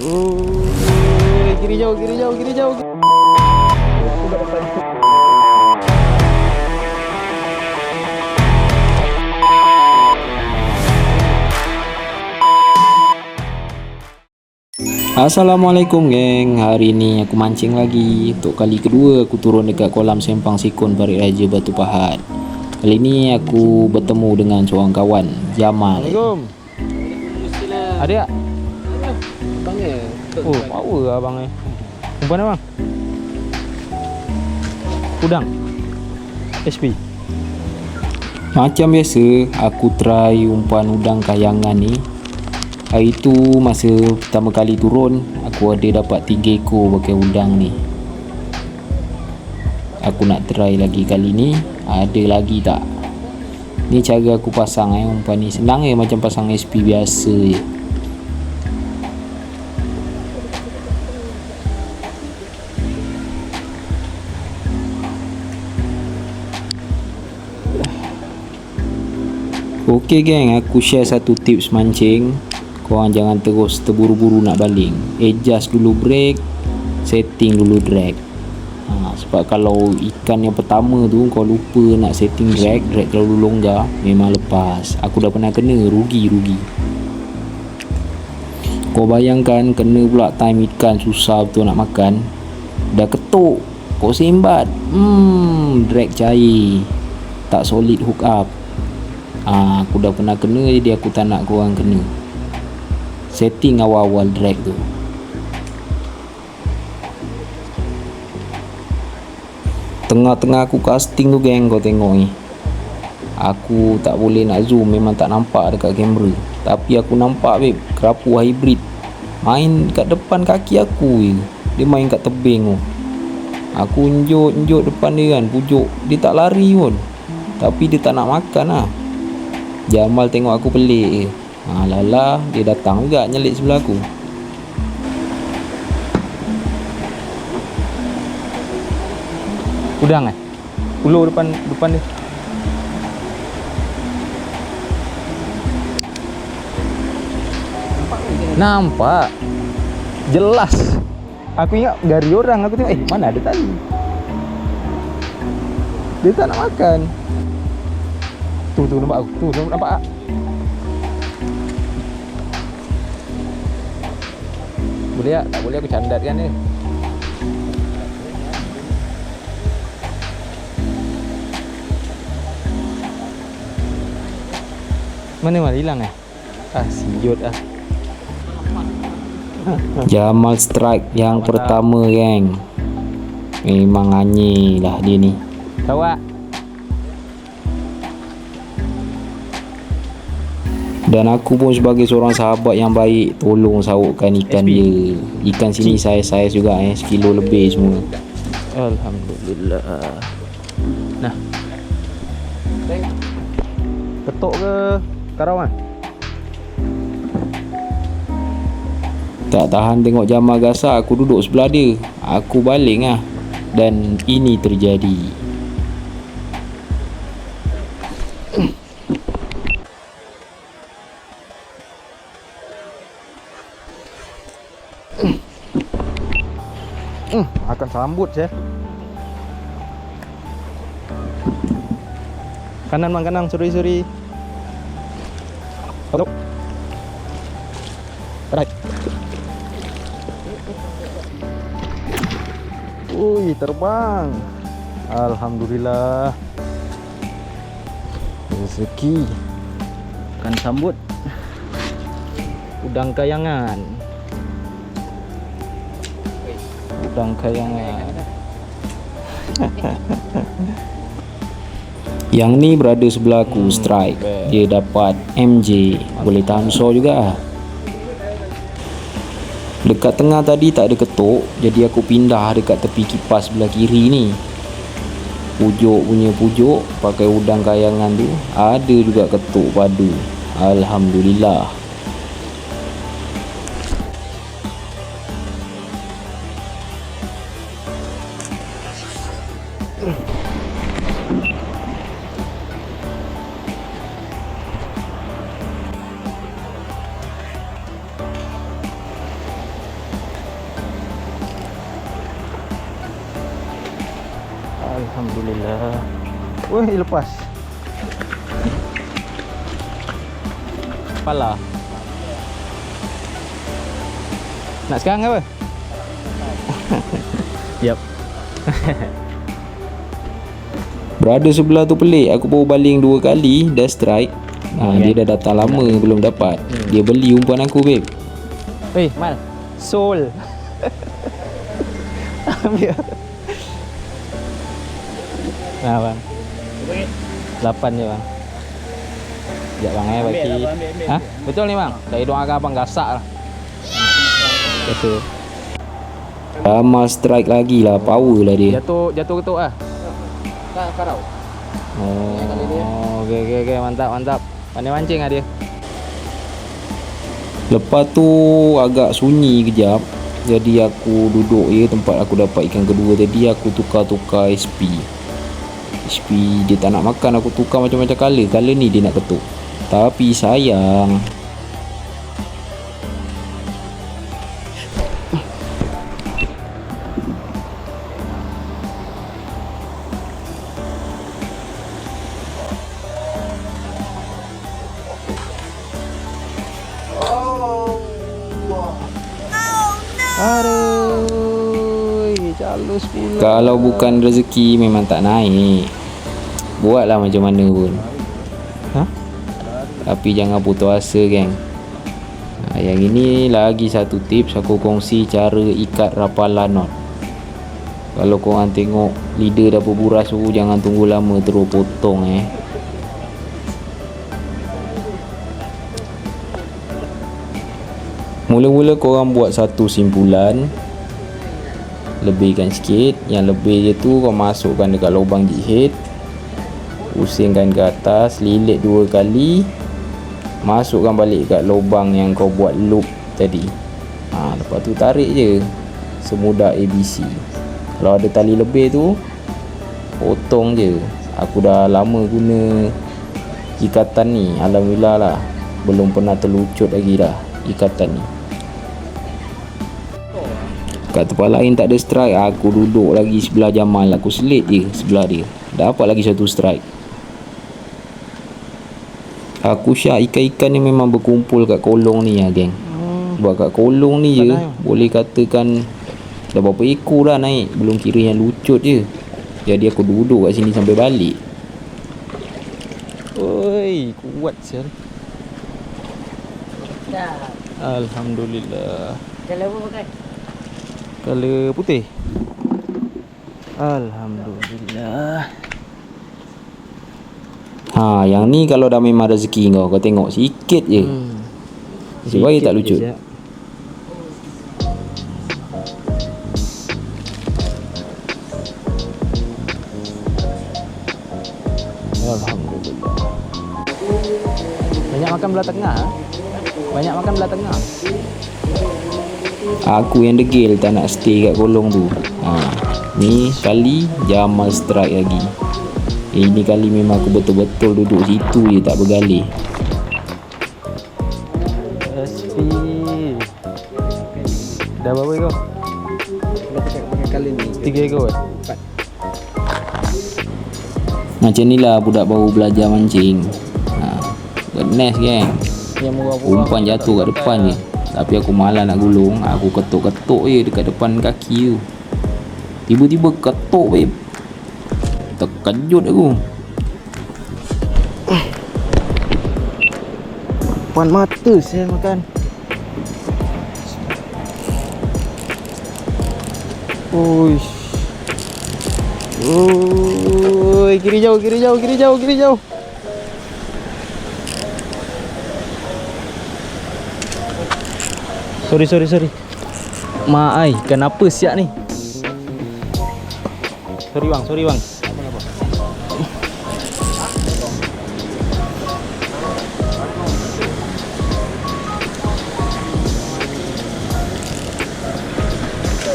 Oh, kiri jauh, kiri jauh, kiri jauh. Assalamualaikum geng. Hari ni aku mancing lagi. Untuk kali kedua aku turun dekat kolam sempang sikun Barik Raja Batu Pahat. Kali ni aku bertemu dengan seorang kawan Jamal. Assalamualaikum. Ada tak? Abangnya Oh power lah abang ni. Umpan abang? Udang? SP Macam biasa aku try umpan udang kayangan ni. Hari tu masa pertama kali turun Aku ada dapat 3 ekor pakai udang ni. Aku nak try lagi kali ni. Ada lagi tak? Ni cara aku pasang eh umpan ni. Senang je macam pasang SP biasa je Okey geng, aku share satu tips mancing. Korang jangan terus terburu-buru nak baling. Adjust dulu brake, setting dulu drag. Ha, sebab kalau ikan yang pertama tu kau lupa nak setting drag, drag terlalu longgar, memang lepas. Aku dah pernah kena, rugi-rugi. Kau bayangkan kena pula time ikan susah betul nak makan. Dah ketuk, kau sembat. Hmm, drag cair. Tak solid hook up. Ah, aku dah pernah kena jadi aku tak nak korang kena. Setting awal-awal drag tu. Tengah-tengah aku casting tu geng kau tengok ni. Aku tak boleh nak zoom memang tak nampak dekat kamera. Tapi aku nampak babe kerapu hybrid. Main kat depan kaki aku je. Dia main kat tebing tu. Aku unjuk-unjuk depan dia kan pujuk. Dia tak lari pun. Tapi dia tak nak makan lah. Jamal tengok aku pelik je. Ha, lala, dia datang juga nyelit sebelah aku. Udang eh? Ulur depan depan dia. Nampak. Jelas. Aku ingat gari orang aku tengok eh mana ada tali. Dia tak nak makan. Tu tu nampak aku. Tu tu nampak tak? Boleh tak? Tak boleh aku candatkan dia. Mana mana hilang eh? Ah, siut ah. Jamal strike yang pertama geng. Memang anyi lah dia ni. Tahu tak? Dan aku pun sebagai seorang sahabat yang baik Tolong sawukkan ikan dia. Ikan sini saiz-saiz juga eh Sekilo lebih semua. Alhamdulillah. Nah. Ketuk ke Karawan? Tak tahan tengok Jamal gasak Aku duduk sebelah dia. Aku baling lah Dan ini terjadi sambut saya. Kanan mang kanan suri suri. Hello. Right. Ui, terbang. Alhamdulillah. Rezeki. Akan sambut. Udang kayangan. Udang kayangan Yang ni berada sebelah aku hmm, strike. Dia dapat MJ Boleh tahan saw juga. Dekat tengah tadi tak ada ketuk Jadi aku pindah dekat tepi kipas sebelah kiri ni. Pujuk punya pujuk Pakai udang kayangan tu. Ada juga ketuk padu. Alhamdulillah Alhamdulillah. Wah, lepas. Pala. Nak sekarang ke apa? yep. Brother sebelah tu pelik Aku baru baling dua kali Dah strike ha, Dia dah datang lama Belum dapat Dia beli umpan aku babe Wei, Mal. Soul. Ambil. Nah, bang. Lapan je, bang. Sekejap, bang, eh. Bagi. Ha? Betul ni, bang? Dari doang agak abang gasak lah. Jatuh. Lama strike lagi lah Power lah dia Jatuh, jatuh ketuk lah. Karau. Oh, okey, okey, okey. Mantap, mantap. Pandai mancing lah dia. Lepas tu agak sunyi kejap Jadi aku duduk je tempat aku dapat ikan kedua tadi Aku tukar-tukar SP SP dia tak nak makan aku tukar macam-macam colour Colour ni dia nak ketuk Tapi sayang Kalau bukan rezeki memang tak naik. Buatlah macam mana pun. Ha? Tapi jangan putus asa geng. Ha, Yang ini lagi satu tips Aku kongsi cara ikat rapalan knot Kalau korang tengok leader dah berburas tu Jangan tunggu lama terus potong eh. Mula-mula korang buat satu simpulan Lebihkan sikit. Yang lebih je tu kau masukkan dekat lubang jihit. Pusingkan ke atas Lilit dua kali. Masukkan balik kat lubang yang kau buat loop tadi. Ha, Lepas tu tarik je Semudah ABC Kalau ada tali lebih tu Potong je. Aku dah lama guna Ikatan ni. Alhamdulillah lah. Belum pernah terlucut lagi dah Ikatan ni Kat tempat lain tak ada strike Aku duduk lagi sebelah Jamal Aku selit je sebelah dia Dapat lagi satu strike Aku syak ikan-ikan ni memang berkumpul kat kolong ni lah geng Sebab kat kolong ni je Boleh katakan Dah berapa ekor dah naik Belum kira yang lucut je Jadi aku duduk kat sini sampai balik Oi, kuat sial. Dah. Alhamdulillah. Kalau apa pakai? Color putih. Alhamdulillah. Ha yang ni kalau dah memang rezeki kau Kau tengok sikit je Hmm. Baik tak je, Siap. Alhamdulillah. Banyak makan belah tengah. ah? Banyak makan belah tengah. Aku yang degil tak nak stay kat kolong tu ha, Ni kali Jamal strike lagi Ini kali memang aku betul-betul duduk situ je tak bergalih SP. Dah berapa? Dah pakai pakai kali ni. Tiga ekor. eh? Empat. Macam ni lah budak baru belajar mancing ha, Yang murah-murah. Umpan jatuh kat depan je Tapi aku malas nak gulung Aku ketuk-ketuk je dekat depan kaki tu Tiba-tiba ketuk babe Terkejut aku Depan mata saya makan. Uish. Oi, kiri jauh, kiri jauh, kiri jauh, kiri jauh. Sorry, sorry, sorry. Mak ai, kenapa siap ni? Sorry bang, sorry bang.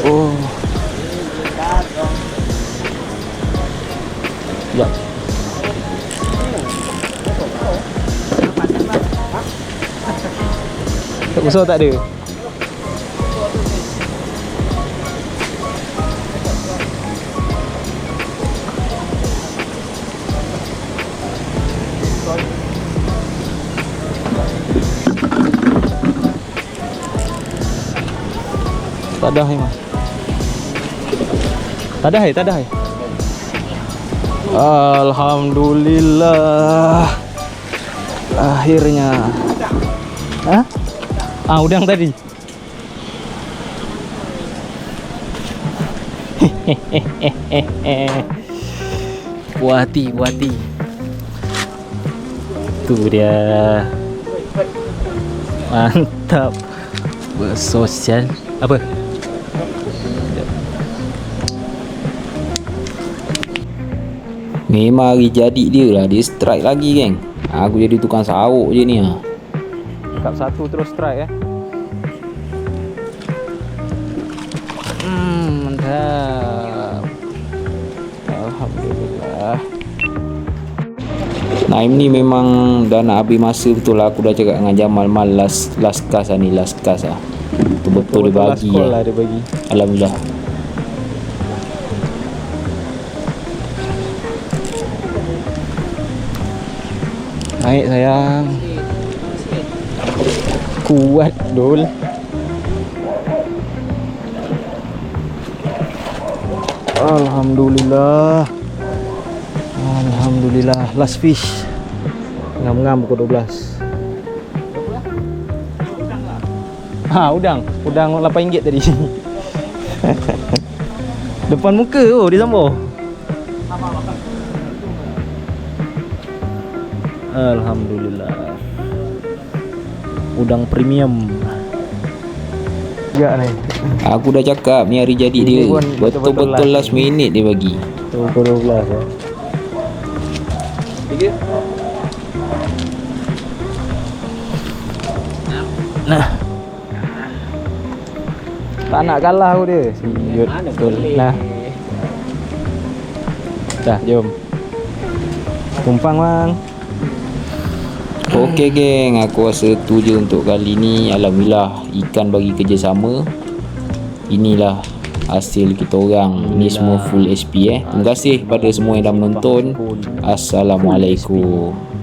Oh. Ya. Tak usah tak ada. Tak ada hai mah. Tak ada hai, tak ada hai. Alhamdulillah. Akhirnya. Hah? Ah, udang tadi. Puas hati. Tu dia. Mantap. Bersosial. Apa? Memang hari jadi dia lah Dia strike lagi geng Aku jadi tukang sauk je ni ah. Cakap satu terus strike eh. Hmm, mantap. Alhamdulillah. Naim ni memang dah nak habis masa betul lah Aku dah cakap dengan Jamal Mal last, last cast lah ni Last cast lah Betul-betul dia bagi lah. lah dia bagi. Alhamdulillah Naik sayang. Kuat dul. Alhamdulillah. Alhamdulillah. Last fish. Ngam-ngam pukul 12. Ha, udang. Udang RM8 tadi. Depan muka oh dia sambung. Alhamdulillah. Udang premium. Ya ni. Aku dah cakap ni hari jadi Ini dia betul-betul Betul-betul last minute dia bagi Tu pukul 12 ya. Tiga. Nah. Tak nak kalah aku dia. Siut betul. Nah. Dah, jom. Tumpang bang. Okey geng. Aku rasa tu je untuk kali ni. Alhamdulillah Ikan bagi kerjasama. Inilah hasil kita orang. Ini semua full HP eh. Terima kasih kepada semua yang dah menonton. Assalamualaikum